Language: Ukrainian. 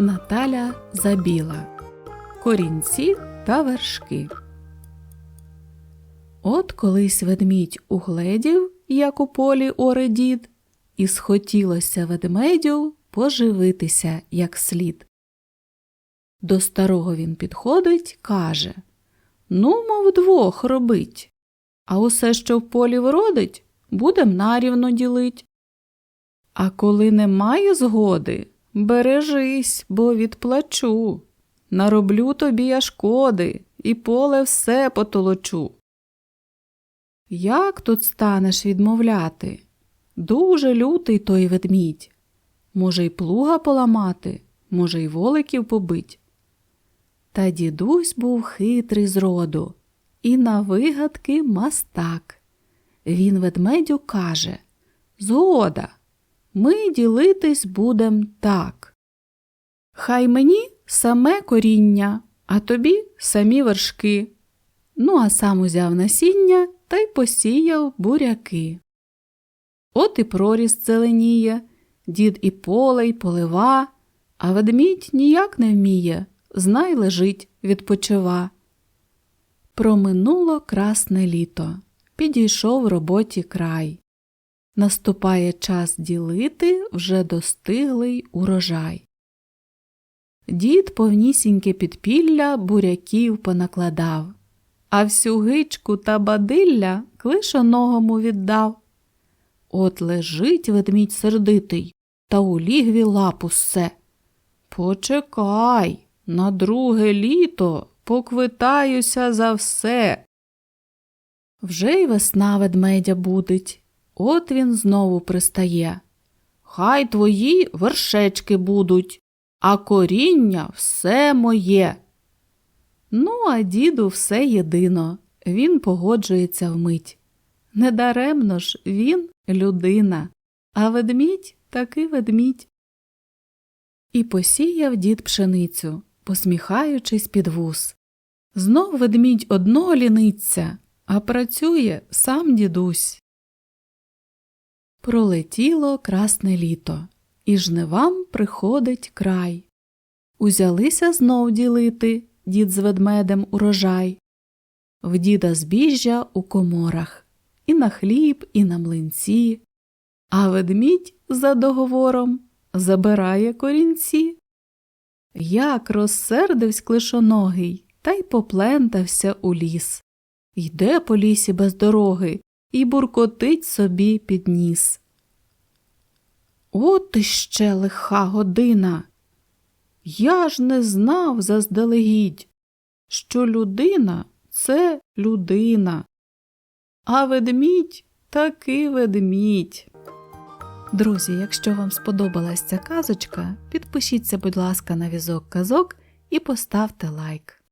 Наталя Забіла. Корінці та вершки. От колись ведмідь угледів, як у полі оре дід, і схотілося ведмедю поживитися як слід. До старого він підходить, каже Ну, мов двох робить, а усе, що в полі вродить, будем нарівно ділить. А коли немає згоди, бережись, бо відплачу. Нароблю тобі я шкоди, і поле все потолочу. Як тут станеш відмовляти? Дуже лютий той ведмідь. Може, й плуга поламати, може, й воликів побить. Та дідусь був хитрий зроду і на вигадки мастак. Він ведмедю каже Згода, ми ділитись будем так. Хай мені саме коріння, а тобі самі вершки. Ну, а сам узяв насіння та й посіяв буряки. От і проріст зеленіє, дід і поле й полива, а ведмідь ніяк не вміє, знай лежить, відпочива. Проминуло красне літо, підійшов роботі край. Наступає час ділити вже достиглий урожай. Дід повнісіньке підпілля буряків понакладав, а всю гичку та бадилля клишоногому віддав. От лежить ведмідь сердитий, та у лігві лапу ссе. Почекай, на друге літо поквитаюся за все. Вже й весна ведмедя будить, от він знову пристає. Хай твої вершечки будуть, а коріння все моє. Ну, а діду все єдино, він погоджується вмить. Недаремно ж він людина, а ведмідь таки ведмідь. І посіяв дід пшеницю, посміхаючись під вус. Знов ведмідь одно ліниться, а працює сам дідусь. Пролетіло красне літо, і жнивам приходить край. Узялися знов ділити дід з ведмедем урожай. В діда збіжжя у коморах, і на хліб, і на млинці, а ведмідь за договором забирає корінці. Як розсердивсь клишоногий, та й поплентався у ліс. Йде по лісі без дороги і буркотить собі під ніс. От іще лиха година. Я ж не знав заздалегідь, що людина це людина, а ведмідь таки ведмідь. Друзі, якщо вам сподобалась ця казочка, підпишіться, будь ласка, на візок казок і поставте лайк.